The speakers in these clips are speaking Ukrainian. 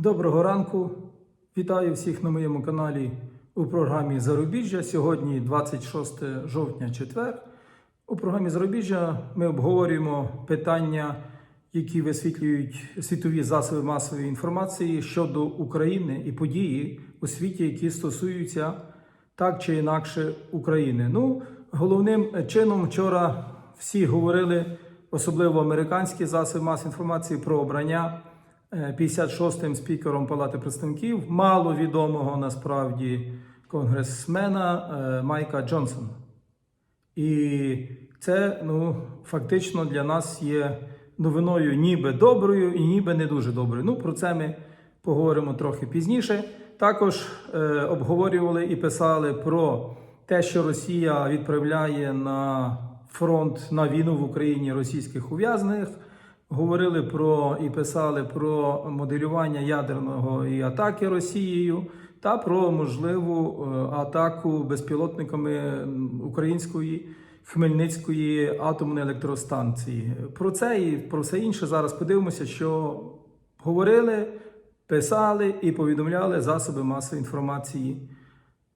Доброго ранку. Вітаю всіх на моєму каналі у програмі Зарубіжжя. Сьогодні 26 жовтня, четвер. У програмі Зарубіжжя ми обговорюємо питання, які висвітлюють світові засоби масової інформації щодо України і події у світі, які стосуються так чи інакше України. Ну, головним чином вчора всі говорили, особливо американські засоби масової інформації, про обрання 56-м спікером Палати представників маловідомого насправді конгресмена е, Майка Джонсона. І це ну, фактично для нас є новиною ніби доброю і ніби не дуже доброю. Ну, про це ми поговоримо трохи пізніше. Також е, обговорювали і писали про те, що Росія відправляє на фронт на війну в Україні російських ув'язнених. Говорили про і писали про моделювання ядерного і атаки Росією та про можливу е, атаку безпілотниками української Хмельницької атомної електростанції. Про це і про все інше зараз подивимося, що говорили, писали і повідомляли засоби масової інформації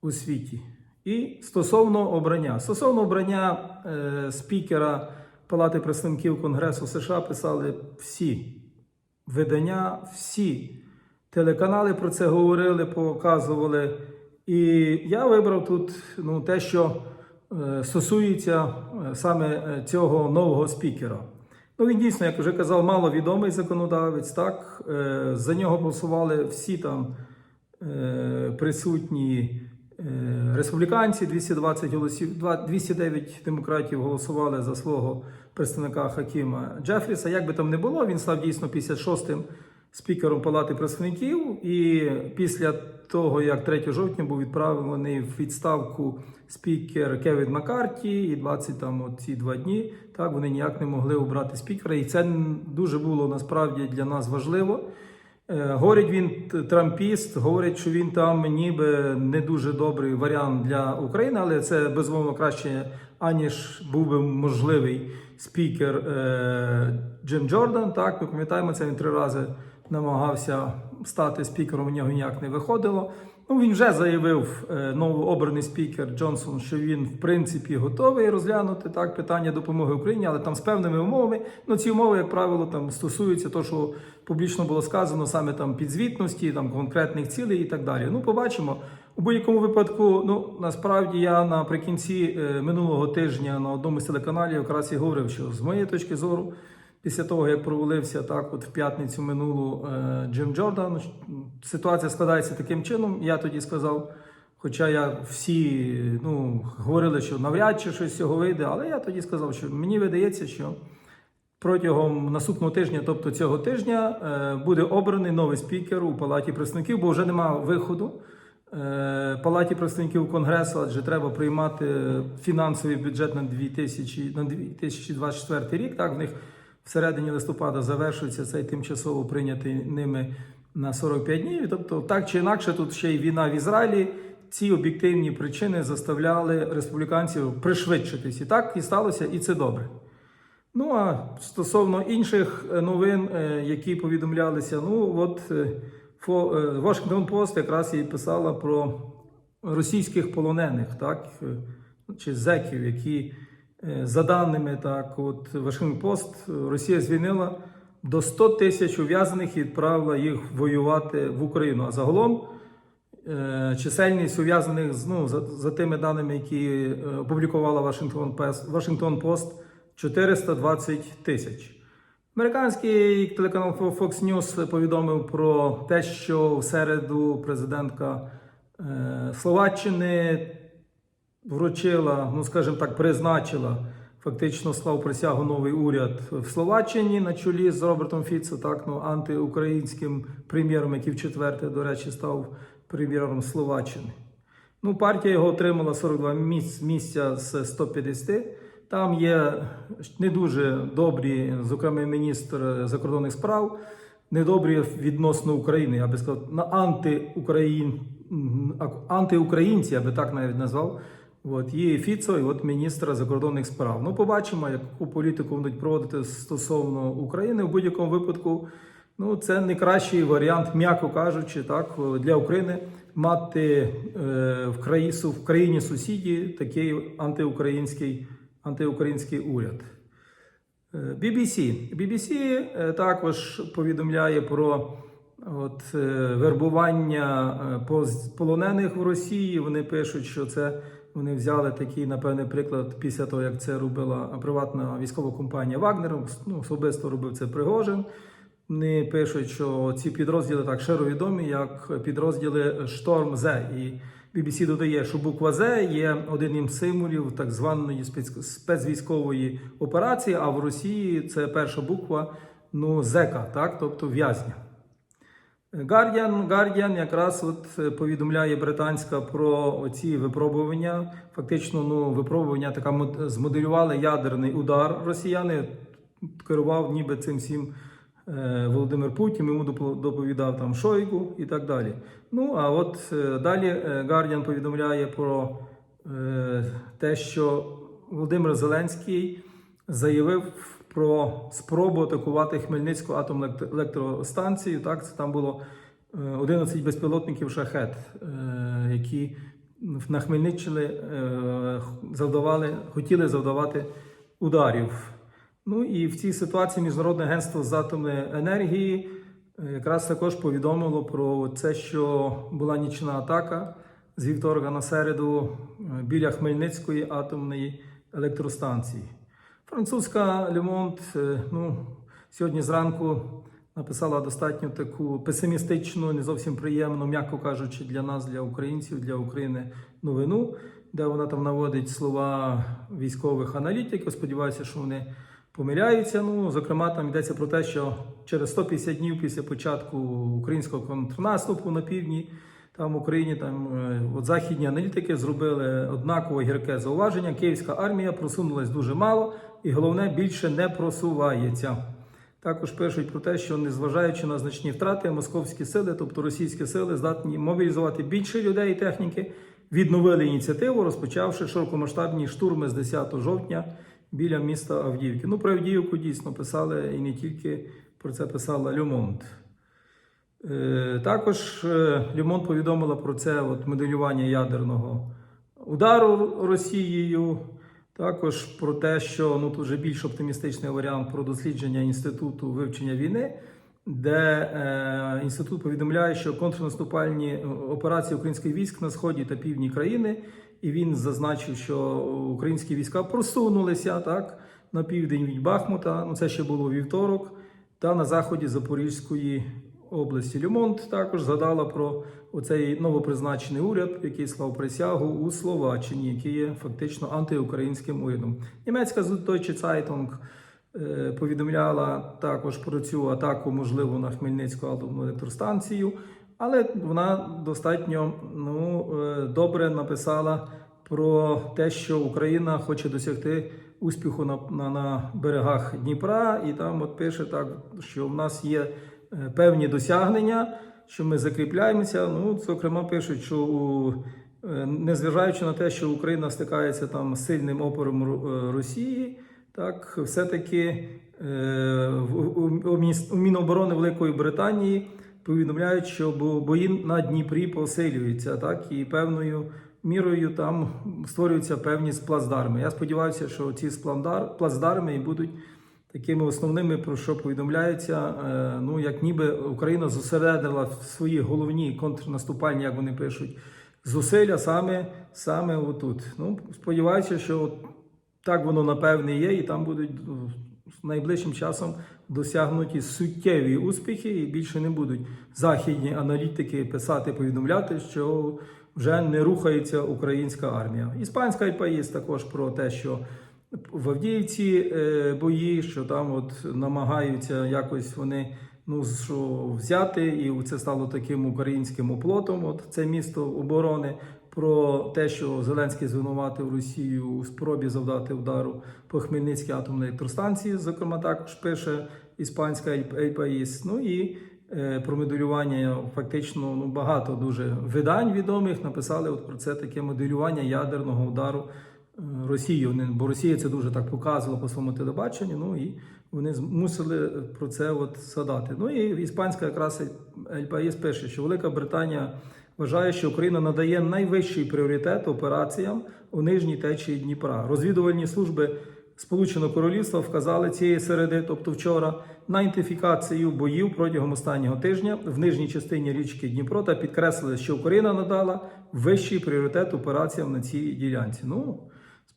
у світі. І стосовно обрання. Стосовно обрання е, спікера Палати представників Конгресу США писали всі видання, всі телеканали про це говорили, показували. І я вибрав тут ну, те, що е, стосується е, саме е, цього нового спікера. Ну, він дійсно, як вже казав, маловідомий законодавець. Так, за нього голосували всі там присутні республіканці, 220 голосів, два- 209 демократів голосували за свого представника Хакіма Джефріса. Як би там не було, він став дійсно 56-м спікером Палати представників. І після того, як 3 жовтня був відправлений в відставку спікер Кевін Маккарті, і 20 там от ці два дні, так вони ніяк не могли обрати спікера. І це дуже було насправді для нас важливо. Е, Говорить він трампіст, говорить, що він там ніби не дуже добрий варіант для України, але це безумовно краще, аніж був би можливий спікер е, Джим Джордан. Так, ми пам'ятаємо, це він три рази намагався стати спікером, у нього ніяк не виходило. Ну, він вже заявив е, новообраний спікер Джонсон, що він в принципі готовий розглянути так питання допомоги Україні, але там з певними умовами. Ну ці умови, як правило, там стосуються того, що публічно було сказано, саме там підзвітності, там конкретних цілей і так далі. Ну, побачимо. У будь-якому випадку, ну насправді я наприкінці е, минулого тижня на одному з телеканалів якраз і говорив, що з моєї точки зору, після того як провалився так, от в п'ятницю минулу е, Джим Джордан, ситуація складається таким чином. Я тоді сказав. Хоча я всі ну, говорили, що навряд чи щось з цього вийде, але я тоді сказав, що мені видається, що протягом наступного тижня, тобто цього тижня, е, буде обраний новий спікер у Палаті представників, бо вже немає виходу. Е, Палаті представників Конгресу, адже треба приймати фінансовий бюджет на 2000, на 2024 рік. Так, в них всередині листопада завершується цей тимчасово прийнятий ними на 45 днів. Тобто, так чи інакше, тут ще й війна в Ізраїлі. Ці об'єктивні причини заставляли республіканців пришвидшитись. І так і сталося, і це добре. Ну а стосовно інших е, новин, е, які повідомлялися, ну от е, Washington Post якраз і писала про російських полонених, так чи зеків, які за даними так, от Washington Post, Росія звільнила до 100 тисяч ув'язаних і відправила їх воювати в Україну. А загалом е, чисельність ув'язаних ну, за, за тими даними, які е, опублікувала Washington Post, Washington Post 420 тисяч. Американський телеканал Fox News повідомив про те, що в середу президентка е, Словаччини вручила, ну скажімо так, призначила фактично склав присягу новий уряд в Словаччині на чолі з Робертом Фіцо, так ну антиукраїнським прем'єром, який в четверте, до речі, став прем'єром Словаччини. Ну, партія його отримала 42 місць, місця з 150. Там є не дуже добрі, зокрема, міністр закордонних справ, недобрі відносно України. Я би сказав, на антиукраїн, антиукраїнці, я би так навіть назвав. От є Фіцо, і от міністра закордонних справ. Ну, побачимо, яку політику будуть проводити стосовно України. В будь-якому випадку Ну, це не кращий варіант, м'яко кажучи, так, для України мати е, в, краї, в країні сусіді такий антиукраїнський, антиукраїнський уряд. Е, BBC. BBC е, також повідомляє про от, е, вербування е, полонених в Росії. Вони пишуть, що це вони взяли такий, напевне, приклад після того, як це робила приватна військова компанія Вагнер. Ну, особисто робив це Пригожин. Вони пишуть, що ці підрозділи так широко відомі, як підрозділи Шторм З. І BBC додає, що буква З є одним із символів так званої спец- спецвійськової операції, а в Росії це перша буква ну, зека, так, тобто в'язня. Guardian, Guardian якраз от е, повідомляє британська про оці випробування. Фактично, ну, випробування така мод- змоделювали ядерний удар росіяни. Керував ніби цим всім е, Володимир Путін, йому доповідав там Шойгу і так далі. Ну а от е, далі Guardian повідомляє про те, що Володимир Зеленський заявив про спробу атакувати Хмельницьку атомну електростанцію. Так, це там було е, 11 безпілотників шахет, е, які на Хмельниччині е, завдавали, хотіли завдавати ударів. Ну і в цій ситуації Міжнародне агентство з атомної енергії е, якраз також повідомило про це, що була нічна атака з вівторка на середу е, біля Хмельницької атомної електростанції. Французька Лемонт ну, сьогодні зранку написала достатньо таку песимістичну, не зовсім приємну, м'яко кажучи, для нас, для українців, для України новину, де вона там наводить слова військових аналітиків. Сподіваюся, що вони помиляються. Ну, зокрема, там йдеться про те, що через 150 днів після початку українського контрнаступу на півдні. Там в Україні там е, от західні аналітики зробили однаково гірке зауваження. Київська армія просунулась дуже мало, і головне більше не просувається. Також пишуть про те, що незважаючи на значні втрати, московські сили, тобто російські сили, здатні мобілізувати більше людей і техніки, відновили ініціативу, розпочавши широкомасштабні штурми з 10 жовтня біля міста Авдіївки. Ну, про Авдіївку дійсно писали і не тільки про це писала Люмонт. Е, Також е, Лімон повідомила про це от моделювання ядерного удару Росією. Також про те, що ну тут вже більш оптимістичний варіант про дослідження інституту вивчення війни, де е, інститут повідомляє, що контрнаступальні е, операції українських військ на сході та півдні країни, і він зазначив, що українські війська просунулися так на південь від Бахмута. Ну це ще було вівторок, та на заході Запорізької області. Люмонт також згадала про оцей новопризначений уряд, який склав присягу у Словаччині, який є фактично антиукраїнським урядом. Німецька Süddeutsche Zeitung е, повідомляла також про цю атаку, можливо, на Хмельницьку атомну електростанцію, але вона достатньо ну, е, добре написала про те, що Україна хоче досягти успіху на, на, на берегах Дніпра, і там от пише так, що в нас є певні досягнення, що ми закріпляємося. Ну, зокрема, пишуть, що е, незважаючи на те, що Україна стикається там з сильним опором е, Росії, так все-таки е, у, Міноборони Великої Британії повідомляють, що бої на Дніпрі посилюються, так і певною мірою там створюються певні плацдарми. Я сподіваюся, що ці плацдарми будуть такими основними, про що повідомляється. е, Ну як ніби Україна зосередила в свої головні контрнаступальні, як вони пишуть, зусилля саме саме отут. Ну сподіваюся, що от так воно напевне є, і там будуть ну, найближчим часом досягнуті суттєві успіхи, і більше не будуть західні аналітики писати, повідомляти, що вже не рухається українська армія. Іспанська ІПАїс також про те, що в Авдіївці е, бої, що там от намагаються якось вони ну що взяти, і це стало таким українським оплотом. От це місто оборони. Про те, що Зеленський звинуватив Росію у спробі завдати удару по Хмельницькій атомній електростанції, зокрема, також пише іспанська ЕЙПАїс. Ну і е, про моделювання фактично ну, багато дуже видань відомих написали от про це таке моделювання ядерного удару Вони- Бо Росія це дуже так показувала по своєму телебаченню. Ну і вони мусили про це от згадати. Ну і іспанська якраз Паїс пише, що Велика Британія вважає, що Україна надає найвищий пріоритет операціям у нижній течії Дніпра. Розвідувальні служби Сполученого Королівства вказали цієї середи, тобто вчора, на інтенсифікацію боїв протягом останнього тижня в нижній частині річки Дніпро та підкреслили, що Україна надала вищий пріоритет операціям на цій ділянці. Ну,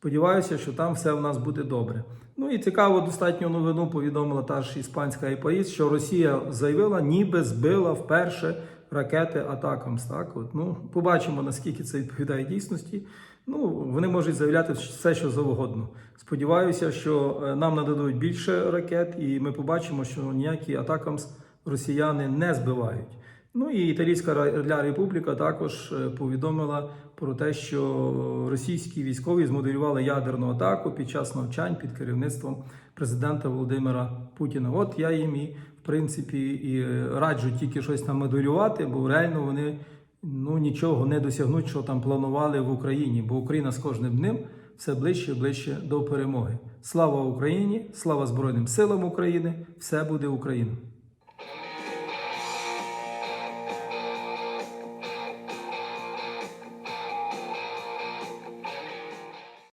сподіваюся, що там все в нас буде добре. Ну і цікаво, достатньо новину повідомила та ж іспанська ІПАІС, що Росія заявила, ніби збила вперше ракети Атакамс. Так, от ну побачимо наскільки це відповідає дійсності. Ну вони можуть заявляти все, що завгодно. Сподіваюся, що е, нам нададуть більше ракет, і ми побачимо, що ніякі Атакамс росіяни не збивають. Ну і Італійська Радіо Републіка також е, повідомила про те, що російські військові змоделювали ядерну атаку під час навчань під керівництвом президента Володимира Путіна. От я їм і в принципі і е, раджу тільки щось там моделювати, бо реально вони ну нічого не досягнуть, що там планували в Україні, бо Україна з кожним днем все ближче і ближче до перемоги. Слава Україні! Слава Збройним силам України! Все буде Україна!